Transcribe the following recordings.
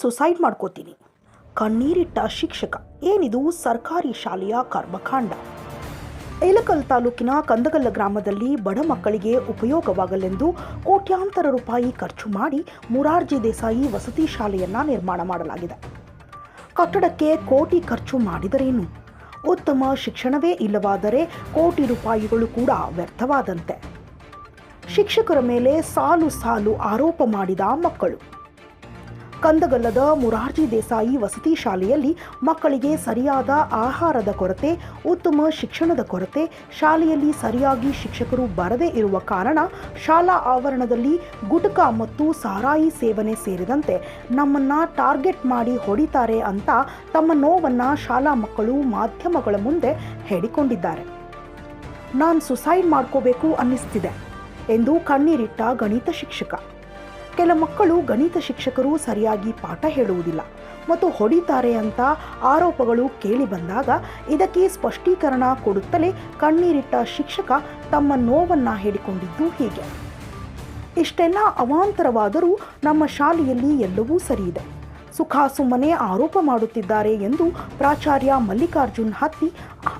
Suicide ಮಾಡ್ಕೋತೀನಿ. ಕಣ್ಣೀರಿಟ್ಟ ಶಿಕ್ಷಕ, ಏನಿದು ಸರ್ಕಾರಿ ಶಾಲೆಯ ಕರ್ಮಕಾಂಡ? ಏಲಕಲ್ ತಾಲೂಕಿನ ಕಂದಗಲ್ಲ ಗ್ರಾಮದಲ್ಲಿ ಬಡ ಮಕ್ಕಳಿಗೆ ಉಪಯೋಗವಾಗಲೆಂದು ಕೋಟ್ಯಾಂತರ ರೂಪಾಯಿ ಖರ್ಚು ಮಾಡಿ ಮುರಾರ್ಜಿ ದೇಸಾಯಿ ವಸತಿ ಶಾಲೆಯನ್ನ ನಿರ್ಮಾಣ ಮಾಡಲಾಗಿದೆ. ಕಟ್ಟಡಕ್ಕೆ ಕೋಟಿ ಖರ್ಚು ಮಾಡಿದರೇನು? ಉತ್ತಮ ಶಿಕ್ಷಣವೇ ಇಲ್ಲವಾದರೆ ಕೋಟಿ ರೂಪಾಯಿಗಳು ಕೂಡ ವ್ಯರ್ಥವಾದಂತೆ. ಶಿಕ್ಷಕರ ಮೇಲೆ ಸಾಲು ಸಾಲು ಆರೋಪ ಮಾಡಿದ ಮಕ್ಕಳು. ಕಂದಗಲ್ಲದ ಮುರಾರ್ಜಿ ದೇಸಾಯಿ ವಸತಿ ಶಾಲೆಯಲ್ಲಿ ಮಕ್ಕಳಿಗೆ ಸರಿಯಾದ ಆಹಾರದ ಕೊರತೆ, ಉತ್ತಮ ಶಿಕ್ಷಣದ ಕೊರತೆ, ಶಾಲೆಯಲ್ಲಿ ಸರಿಯಾಗಿ ಶಿಕ್ಷಕರು ಬರದೇ ಇರುವ ಕಾರಣ ಶಾಲಾ ಆವರಣದಲ್ಲಿ ಗುಟಕ ಮತ್ತು ಸಾರಾಯಿ ಸೇವನೆ ಸೇರಿದಂತೆ ನಮ್ಮನ್ನ ಟಾರ್ಗೆಟ್ ಮಾಡಿ ಹೊಡಿತಾರೆ ಅಂತ ತಮ್ಮ ನೋವನ್ನ ಶಾಲಾ ಮಕ್ಕಳು ಮಾಧ್ಯಮಗಳ ಮುಂದೆ ಹೇಳಿಕೊಂಡಿದ್ದಾರೆ. ನಾನು ಸುಸೈಡ್ ಮಾಡ್ಕೋಬೇಕು ಅನ್ನಿಸ್ತಿದೆ ಎಂದು ಕಣ್ಣೀರಿಟ್ಟ ಗಣಿತ ಶಿಕ್ಷಕ. ಕೆಲ ಮಕ್ಕಳು ಗಣಿತ ಶಿಕ್ಷಕರು ಸರಿಯಾಗಿ ಪಾಠ ಹೇಳುವುದಿಲ್ಲ ಮತ್ತು ಹೊಡಿತಾರೆ ಅಂತ ಆರೋಪಗಳು ಕೇಳಿ ಬಂದಾಗ ಇದಕ್ಕೆ ಸ್ಪಷ್ಟೀಕರಣ ಕೊಡುತ್ತಲೇ ಕಣ್ಣೀರಿಟ್ಟ ಶಿಕ್ಷಕ ತಮ್ಮ ನೋವನ್ನ ಹೇಳಿಕೊಂಡಿದ್ದು ಹೀಗೆ. ಇಷ್ಟೆಲ್ಲ ಅವಾಂತರವಾದರೂ ನಮ್ಮ ಶಾಲೆಯಲ್ಲಿ ಎಲ್ಲವೂ ಸರಿಯಿದೆ. ಸುಖ ಸುಮ್ಮನೆ ಆರೋಪ ಮಾಡುತ್ತಿದ್ದಾರೆ ಎಂದು ಪ್ರಾಚಾರ್ಯ ಮಲ್ಲಿಕಾರ್ಜುನ್ ಹತ್ತಿ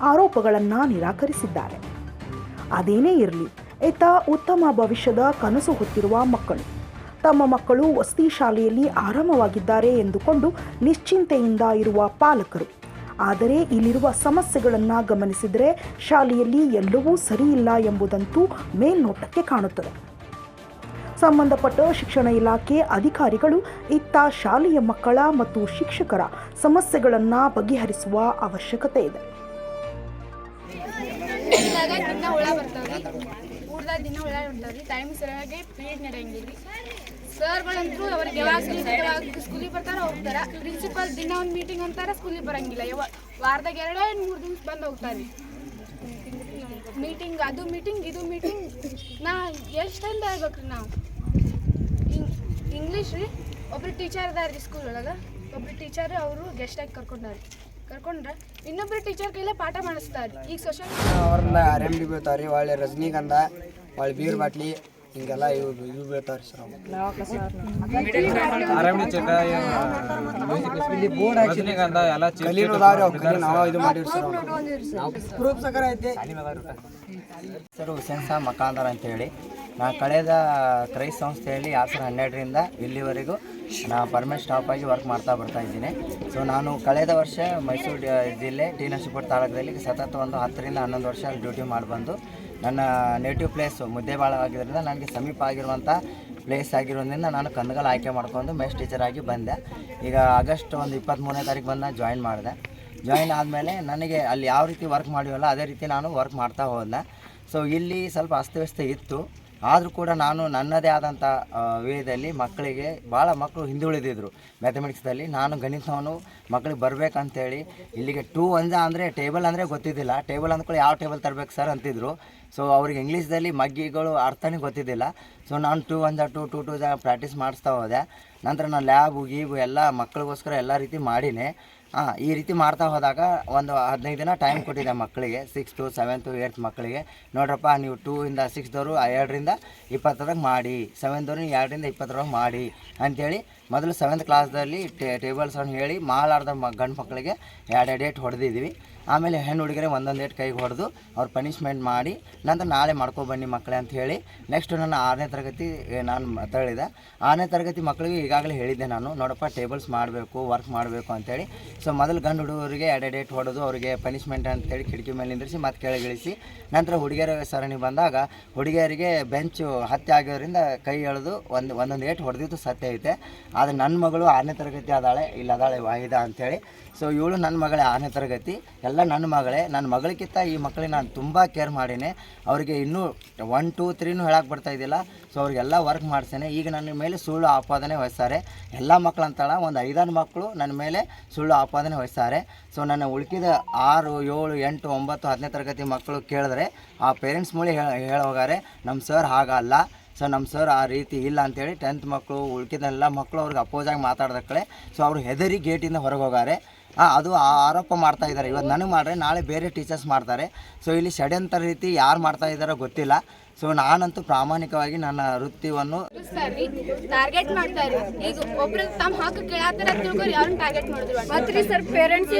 ಆರೋಪಗಳನ್ನು ನಿರಾಕರಿಸಿದ್ದಾರೆ. ಅದೇನೇ ಇರಲಿ, ಇತ್ತ ಉತ್ತಮ ಭವಿಷ್ಯದ ಕನಸು ಹೊತ್ತಿರುವ ಮಕ್ಕಳು. ತಮ್ಮ ಮಕ್ಕಳು ವಸತಿ ಶಾಲೆಯಲ್ಲಿ ಆರಾಮವಾಗಿದ್ದಾರೆ ಎಂದುಕೊಂಡು ನಿಶ್ಚಿಂತೆಯಿಂದ ಇರುವ ಪಾಲಕರು. ಆದರೆ ಇಲ್ಲಿರುವ ಸಮಸ್ಯೆಗಳನ್ನು ಗಮನಿಸಿದರೆ ಶಾಲೆಯಲ್ಲಿ ಎಲ್ಲವೂ ಸರಿಯಿಲ್ಲ ಎಂಬುದಂತೂ ಮೇಲ್ನೋಟಕ್ಕೆ ಕಾಣುತ್ತದೆ. ಸಂಬಂಧಪಟ್ಟ ಶಿಕ್ಷಣ ಇಲಾಖೆ ಅಧಿಕಾರಿಗಳು ಇತ್ತ ಶಾಲೆಯ ಮಕ್ಕಳ ಮತ್ತು ಶಿಕ್ಷಕರ ಸಮಸ್ಯೆಗಳನ್ನು ಬಗೆಹರಿಸುವ ಅವಶ್ಯಕತೆ ಇದೆ. ದಿನ ಬರ್ತಾವ್ರಿ ಟೈಮ್ ಸರಿಯಾಗಿ ಪೀರಿಯಡ್ ನಡೆಯಂಗಿಲ್ಲ ಸರ್ಗಳಂತೂ ಅವ್ರಿಗೆ ಯಾವಾಗ ಸ್ಕೂಲಿಗೆ ಬರ್ತಾರ ಹೋಗ್ತಾರ. ಪ್ರಿನ್ಸಿಪಲ್ ದಿನ ಒಂದು ಮೀಟಿಂಗ್ ಅಂತಾರ ಸ್ಕೂಲಿಗೆ ಬರಂಗಿಲ್ಲ. ಯಾವ ವಾರದಾಗ ಎರಡೇ ಮೂರು ದಿವ್ಸ ಬಂದು ಹೋಗ್ತಾರೆ ಮೀಟಿಂಗ್ ಅದು ಮೀಟಿಂಗ್ ಇದು ಮೀಟಿಂಗ್ ನಾ ಎಷ್ಟಂತ ಹೇಳ್ಬೇಕ್ರಿ ನಾವು? ಇಂಗ್ಲೀಷ್ ರೀ. ಒಬ್ರು ಟೀಚರ್ ಅದಾರ ರೀ ಸ್ಕೂಲ್ ಒಳಗೆ. ಒಬ್ರು ಟೀಚರ್ ಅವರು ಗೆಸ್ಟಾಗಿ ಕರ್ಕೊಂಡಾರಿ ಕರ್ಕೊಂಡ್ರೆ ಇನ್ನೊಬ್ರು ಟೀಚರ್ ಕೈಲೇ ಪಾಠ ಮಾಡಿಸ್ತಾರೆ ಈಗ ಸೋಷಲ್ ಅವ್ರನ್ನ ಆರ್ ಎಂ ಡಿ ಬೀಳ್ತಾವ್ರಿ ಒಳ್ಳೆ ರಜನಿಗಂಧ ಒಳ್ಳೆ ಬೀರ್ ಬಾಟ್ಲಿ ಹಿಂಗೆಲ್ಲ ಇವು ಇವು ಬೀಳ್ತಾವ್ರಿ ಸರ್ ರಜನಿಗಂಧ ಎಲ್ಲ ಕಲೀನು ಅದಾವ್ರಿ ಅವು ಕಲಿ ನಾವು ಇದು ಮಾಡಿವಿ ಸರ್ ಪ್ರೂಫ್ ಸಕರ ಐತಿ ಸರ್ ಹುಸೇನ್ ಸಾ ಮಕಾಂದರ್ ಅಂತೇಳಿ ನಾ ಕಳೆದ ಕ್ರೈಸ್ ಸಂಸ್ಥೆಯಲ್ಲಿ ಎರಡು ಸಾವಿರದ ಹನ್ನೆರಡರಿಂದ ಇಲ್ಲಿವರೆಗೂ ನಾ ಪರ್ಮನೆಂಟ್ ಸ್ಟಾಫ್ ಆಗಿ ವರ್ಕ್ ಮಾಡ್ತಾ ಬರ್ತಾ ಇದ್ದೀನಿ. ಸೊ ನಾನು ಕಳೆದ ವರ್ಷ ಮೈಸೂರು ಜಿಲ್ಲೆ ಟಿ ನರಸೀಪುರ ತಾಲೂಕಲ್ಲಿ ಸತತ ಒಂದು ಹತ್ತರಿಂದ ಹನ್ನೊಂದು ವರ್ಷ ಡ್ಯೂಟಿ ಮಾಡಿಬಂದು ನನ್ನ ನೇಟಿವ್ ಪ್ಲೇಸು ಮುದ್ದೆಬಾಳ ಆಗಿರೋದ್ರಿಂದ ನನಗೆ ಸಮೀಪ ಆಗಿರುವಂಥ ಪ್ಲೇಸ್ ಆಗಿರೋದ್ರಿಂದ ನಾನು ಕಂದಗಲ್ ಆಯ್ಕೆ ಮಾಡ್ಕೊಂಡು ಮೆಸ್ ಟೀಚರ್ ಆಗಿ ಬಂದೆ. ಈಗ ಆಗಸ್ಟ್ ಒಂದು ಇಪ್ಪತ್ತ್ಮೂರನೇ ತಾರೀಕು ಬಂದು ನಾನು ಜಾಯಿನ್ ಮಾಡಿದೆ. ಜಾಯಿನ್ ಆದಮೇಲೆ ನನಗೆ ಅಲ್ಲಿ ಯಾವ ರೀತಿ ವರ್ಕ್ ಮಾಡಿವಲ್ಲ ಅದೇ ರೀತಿ ನಾನು ವರ್ಕ್ ಮಾಡ್ತಾ ಹೋದೆ. ಸೊ ಇಲ್ಲಿ ಸ್ವಲ್ಪ ಅಸ್ತವ್ಯಸ್ತ ಇತ್ತು. ಆದರೂ ಕೂಡ ನಾನು ನನ್ನದೇ ಆದಂಥ ವೇದಲ್ಲಿ ಮಕ್ಕಳಿಗೆ ಭಾಳ ಮಕ್ಕಳು ಹಿಂದುಳಿದಿದ್ರು. ಮ್ಯಾಥಮೆಟಿಕ್ಸ್ದಲ್ಲಿ ನಾನು ಗಣಿತವನ್ನು ಮಕ್ಕಳಿಗೆ ಬರಬೇಕಂತೇಳಿ ಇಲ್ಲಿಗೆ ಟೂ ಒಂದ ಅಂದರೆ ಟೇಬಲ್ ಅಂದರೆ ಗೊತ್ತಿದ್ದಿಲ್ಲ. ಟೇಬಲ್ ಅಂದ್ಕೊಳ್ಳಿ ಯಾವ ಟೇಬಲ್ ತರಬೇಕು ಸರ್ ಅಂತಿದ್ರು. ಸೊ ಅವ್ರಿಗೆ ಇಂಗ್ಲೀಷ್ದಲ್ಲಿ ಮಗ್ಗಿಗಳು ಅರ್ಥನೇ ಗೊತ್ತಿದ್ದಿಲ್ಲ. ಸೊ ನಾನು two one two two two practice ಮಾಡಿಸ್ತಾ ಹೋದೆ. ನಂತರ ನಾನು ಲ್ಯಾಬು ಗೀಬು ಎಲ್ಲ ಮಕ್ಕಳಿಗೋಸ್ಕರ ಎಲ್ಲ ರೀತಿ ಮಾಡೀನಿ. ಹಾಂ ಈ ರೀತಿ ಮಾಡ್ತಾ ಹೋದಾಗ ಒಂದು ಹದಿನೈದು ದಿನ ಟೈಮ್ ಕೊಟ್ಟಿದೆ ಮಕ್ಕಳಿಗೆ ಸಿಕ್ಸ್ ಟು ಸೆವೆಂತು ಏಯ್ತ್ ಮಕ್ಕಳಿಗೆ. ನೋಡ್ರಪ್ಪ, ನೀವು ಟೂ ಇಂದ ಸಿಕ್ಸ್ದವರು ಎರಡರಿಂದ ಇಪ್ಪತ್ತರಾಗ ಮಾಡಿ ಸೆವೆನ್ದವ್ರು ಎರಡರಿಂದ ಇಪ್ಪತ್ತರೊಳಗೆ ಮಾಡಿ ಅಂಥೇಳಿ ಮೊದಲು ಸೆವೆಂತ್ ಕ್ಲಾಸ್ದಲ್ಲಿ ಟೇಬಲ್ಸ್ ಅನ್ನು ಹೇಳಿ ಮಾಲಾಡ್ದ ಮ, ಗಂಡು ಮಕ್ಕಳಿಗೆ ಎರಡು ಎರಡು ಏಟ್ ಹೊಡೆದಿದ್ವಿ ಆಮೇಲೆ ಹೆಣ್ಣು ಹುಡುಗರಿಗೆ ಒಂದೊಂದು ಏಟ್ ಕೈಗೆ ಹೊಡೆದು ಅವ್ರು ಪನಿಷ್ಮೆಂಟ್ ಮಾಡಿ, ನಂತರ ನಾಳೆ ಮಾಡ್ಕೊಬನ್ನಿ ಮಕ್ಕಳೇ ಅಂತ ಹೇಳಿ ನೆಕ್ಸ್ಟ್ ನನ್ನ ಆರನೇ ತರಗತಿ ನಾನು ಮಾತಾಡಿದೆ ಆರನೇ ತರಗತಿ ಮಕ್ಕಳಿಗೆ ಈಗಾಗಲೇ ಹೇಳಿದ್ದೆ ನಾನು, ನೋಡಪ್ಪ ಟೇಬಲ್ಸ್ ಮಾಡಬೇಕು ವರ್ಕ್ ಮಾಡಬೇಕು ಅಂತೇಳಿ ಸೊ ಮೊದಲು ಗಂಡು ಹುಡುಗರಿಗೆ ಎರಡು ಡೇಟ್ ಹೊಡೆದು ಅವರಿಗೆ ಪನಿಷ್ಮೆಂಟ್ ಅಂತೇಳಿ ಕಿಟಕಿ ಮೇಲೆ ನಿಂದಿರಿಸಿ ಮತ್ತೆ ಕೆಳಗಿಳಿಸಿ, ನಂತರ ಹುಡುಗಿಯರ ಸರಣಿ ಬಂದಾಗ ಹುಡುಗಿಯರಿಗೆ ಬೆಂಚು ಹತ್ಯೆ ಆಗಿರೋದ್ರಿಂದ ಕೈ ಎಳೆದು ಒಂದು, ಒಂದೊಂದು ಏಟ್ ಹೊಡೆದಿದ್ದು ಸತ್ಯ ಐತೆ. ಆದರೆ ನನ್ನ ಮಗಳು ಆರನೇ ತರಗತಿ ಅದಾಳೆ, ಇಲ್ಲ ಅದಾಳೆ ವಾಹಿದ ಅಂತೇಳಿ ಸೊ ಇವಳು ನನ್ನ ಮಗಳೇ ಆರನೇ ತರಗತಿ ಎಲ್ಲ ನನ್ನ ಮಗಳೇ, ನನ್ನ ಮಗಳಿಗಿಂತ ಈ ಮಕ್ಕಳಿಗೆ ನಾನು ತುಂಬ ಕೇರ್ ಮಾಡೀನಿ. ಅವರಿಗೆ ಇನ್ನೂ ಒನ್ ಟೂ ತ್ರೀನೂ ಹೇಳಕ್ಕೆ ಬರ್ತಾ ಇದ್ದಿಲ್ಲ. ಸೊ ಅವ್ರಿಗೆಲ್ಲ ವರ್ಕ್ ಮಾಡ್ತೇನೆ ಈಗ ನನ್ನ ಮೇಲೆ ಸುಳ್ಳು ಆಪಾದನೆ ವಹಿಸ್ತಾರೆ ಎಲ್ಲ ಮಕ್ಕಳು ಅಂತಲ್ಲ ಒಂದು ಐದಾರು ಮಕ್ಕಳು ನನ್ನ ಮೇಲೆ ಸುಳ್ಳು ಆಪಾದನೆ ವಹಿಸ್ತಾರೆ ಸೊ ನನ್ನ ಉಳ್ಕಿದ ಆರು, ಏಳು, ಎಂಟು, ಒಂಬತ್ತು ಹತ್ತನೇ ತರಗತಿ ಮಕ್ಕಳು ಕೇಳಿದ್ರೆ ಆ ಪೇರೆಂಟ್ಸ್ ಮೂಲೆ ಹೇಳ ಹೋಗಾರೆ ನಮ್ಮ ಸರ್ ಹಾಗಲ್ಲ. ಸೊ ನಮ್ಮ ಸರ್ ಆ ರೀತಿ ಇಲ್ಲ ಅಂತೇಳಿ ಟೆಂತ್ ಮಕ್ಕಳು ಉಳ್ಕಿದ ಎಲ್ಲ ಮಕ್ಕಳು ಅವ್ರಿಗೆ ಅಪೋಸಾಗಿ ಮಾತಾಡ್ದಕ್ಕಳೆ ಸೊ ಅವರು ಹೆದರಿ ಗೇಟಿಂದ ಹೊರಗೆ ಹೋಗಾರೆ. ಹಾಂ ಅದು ಆ ಆರೋಪ ಮಾಡ್ತಾ ಇದ್ದಾರೆ ಇವತ್ತು ನನಗೆ ಮಾಡ್ರೆ, ನಾಳೆ ಬೇರೆ ಟೀಚರ್ಸ್ ಮಾಡ್ತಾರೆ. ಸೊ ಇಲ್ಲಿ ಷಡ್ಯಂತರ ರೀತಿ ಯಾರು ಮಾಡ್ತಾ ಇದ್ದಾರೋ ಗೊತ್ತಿಲ್ಲ. ಸೊ ನಾನಂತೂ ಪ್ರಾಮಾಣಿಕವಾಗಿ ನನ್ನ ವೃತ್ತಿಯನ್ನು ಟಾರ್ಗೆಟ್ ಮಾಡ್ತಾರೆ ಈಗ ಒಬ್ರು ತಮ್ಮ ಹಕ್ಕು ಕೇಳತ್ತಾರ ತಿಳ್ಕೊರಿ ಅವ್ರನ್ನ ಟಾರ್ಗೆಟ್ ಮಾಡಿದ್ರು ಮತ್ರಿ ಸರ್ ಪೇರೆಂಟ್ಸ್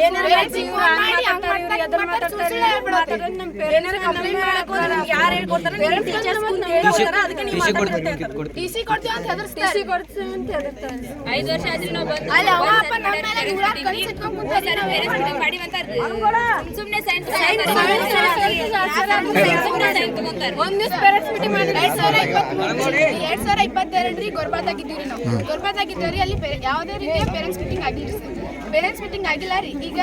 ಯಾರು ಹೇಳ್ಕೊಡ್ತಾರ ಟಿ ಸಿ ಕೊಡ್ತೀವಿ ಅಂತ ಹೆದರ್ಸ್ತಾರೆ ಕೊಡ್ತೀವಿ ಅಂತ ಹೇಳ್ತಾರೆ ಐದು ವರ್ಷ ಆದ್ರೂ ನಾವು ಬಂದು ಅಲ್ಲಿ ಅವ ಅಪ್ಪ ನಮ್ಮ ಮೇಲೆ ಹುಳ ಕಳ್ಸಿಟ್ಕೊಂಡ್ ಕುಂತಾನೆ. ಮಾಡಿ ಅಂತಾರೆ ಸುಮ್ಮನೆ ಸೈನ್ ಒಂದ್ ದಿವ್ಸ ಪೇರೆಂಟ್ಸ್ ಮೀಟಿಂಗ್ ಮಾಡಿ ಎರಡ್ ಸಾವಿರ ಇಪ್ಪತ್ಮೂರು ಎರಡ್ ಸಾವಿರ ಗೊರ್ಬಾದಾಗಿದ್ದೀವಿ ನಾವು. ಗೊರ್ಬಾದಾಗಿದ್ದೀವಿ ಅಲ್ಲಿ ಯಾವುದೇ ರೀತಿಯ ಪೇರೆಂಟ್ಸ್ ಮೀಟಿಂಗ್ ಆಗಿಲ್ಲ. ಪೇರೆಂಟ್ಸ್ ಮೀಟಿಂಗ್ ಆಗಿಲ್ಲ ರೀ. ಈಗ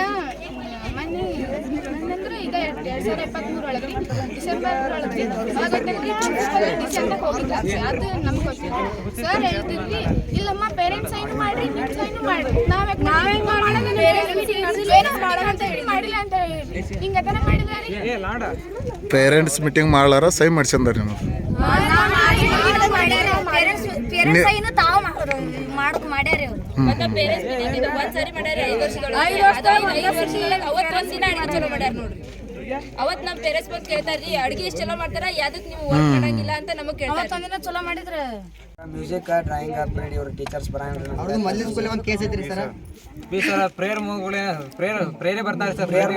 ಮೊನ್ನೆ ಅಂದ್ರೆ ಈಗ ಎರಡ್ ಸಾವಿರ ಇಪ್ಪತ್ಮೂರು ಒಳಗ್ರಿ ಡಿಸೆಂಬರ್ ಪ್ರಿನ್ಸಿಪಲ್ ಅಂತ ಹೋಗಿಲ್ಲ ಅದು ನಮ್ಗೆ ಗೊತ್ತಿಲ್ಲ. ಸರ್ ಹೇಳ್ತಿದ್ವಿ ಇಲ್ಲಮ್ಮ ಪೇರೆಂಟ್ಸ್ ಸೈನ್ ಮಾಡ್ರಿ ನೀವು ಸೈನ್ ಮಾಡ್ರಿ. ನಾವ್ ನಾವೇ ಮಾಡೋಣ ಪೇರೆಂಟ್ಸ್ ಮಾಡೋಣ ಅಂತ ಹೇಳಿ ಮಾಡಿಲ್ಲ ಅಂತ ಹೇಳಿ ಹಿಂಗೆ ಅದನ್ನ ಪೇರೆಂಟ್ಸ್ ಮೀಟಿಂಗ್ ಮಾಡ್ಲಾರ ಸೈ ಮಾಡ್ಸಂದ್ರ ನೀವು ಅವತ್ ನಮ್ ಪೇರೆಂಟ್ಸ್ ಬಂದು ಕೇಳ್ತಾರ್ರಿ ಅಡ್ಗೆ ಇಷ್ಟ ಚಲೋ ಮಾಡ್ತಾರ ಯಾವ್ದಕ್ ನೀವು ವರ್ಕ್ ಮಾಡಂಗಿಲ್ಲ ಅಂತ ನಮಗ್ ಕೇಳ್ತಾರೆ ಚಲೋ ಮಾಡಿದ್ರ ಮ್ಯೂಸಿಕ್ ಡ್ರಾಯಿಂಗ್ ಪೀರಿಯಡ್ ಇವ್ರ ಟೀಚರ್ಸ್ ಬರಂಗಿಲ್ಲ ಮಲ್ಲಿ ಸ್ಕೂಲ್ ಒಂದು ಕೇಸ್ ಐತ್ರಿ ಸರ್? ಬಿ ಸರ್ ಪ್ರೇಯರ್ ಮುಗಿಗಳೇ ಪ್ರೇಯರ್ ಪ್ರೇಯರ್ ಬರ್ತಾರೆ ಸರ್ ಪ್ರೇಯರ್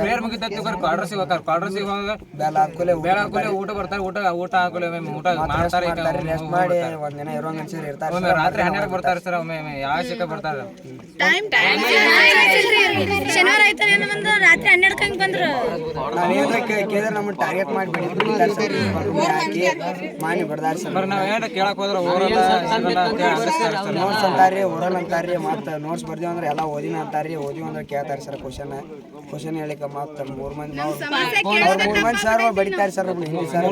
ಪ್ರೇಯರ್ ಮುಗಿತ ಕ್ವಾರ್ಟರ್ಸಿಗೆ ಹೋಗ್ತಾರೆ. ಕ್ವಾರ್ಟರ್ಸಿಗೆ ಹೋಗ ಬೇಲ ಹಾಕೋಲೆ ಬೇಲ ಹಾಕೊಳ್ಳಿ ಊಟ ಬರ್ತಾರೆ. ಊಟ ಊಟ ಒಮ್ಮೆ ಊಟ ಮಾಡ್ತಾರೆ ರೆಸ್ಟ್ ಮಾಡಿ ಒಂದಿನ ಇರೋ ಮನುಷ್ಯರು ಇರ್ತಾರೆ ಒಮ್ಮೆ ರಾತ್ರಿ ಹನ್ನೆರಡು ಬರ್ತಾರೆ ಸರ್ ಒಮ್ಮೆ ಒಮ್ಮೆ ಯಾವ ಸಿಕ್ಕ ಬರ್ತಾರೆ. ಶನಿವಾರ ಆಯ್ತಾರ ಏನೋ ಒಂದು ರಾತ್ರಿ ಹನ್ನೆರಡು ಕಂಗೆ ಬಂದ್ರು. ನಾವು ಏನಾರ ಕೇಳಿದ್ರೆ ನಮ್ಮ ಟಾರ್ಗೆಟ್ ಮಾಡಿ ಬಿಡಿಬಿಡ್ತಾರೆ ಮಾನಿ ಬಿಡ್ದಾರ ಸರ್. ಬರ್ ನಾವ್ ಏನಾರ ಕೇಳಕ್ ಹೋದ್ರೆ ಓರಲ್ಲ ನೋಟ್ಸ್ ಅಂತಾರ್ರಿ ಓರಲ್ ಅಂತಾರ್ರಿ ಮತ್ತೆ ನೋಟ್ಸ್ ಬರ್ದೀವಿ ಅಂದ್ರೆ ಎಲ್ಲಾ ಓದಿನ ಅಂತಾರ್ರಿ ಓದಿವ್ ಅಂದ್ರೆ ಕೇಳ್ತಾರೆ ಸರ್ ಕ್ವಶನ್ ಕ್ವಶನ್ ಹೇಳಿಕ ಮತ್ತೆ ಮೂರ್ ಮಂದಿ ಅವ್ರ ಮೂರ್ ಮಂದಿ ಸರ್ ಬಡಿತಾರ ಸರ್ ಹಿಂದಿ ಸರ್.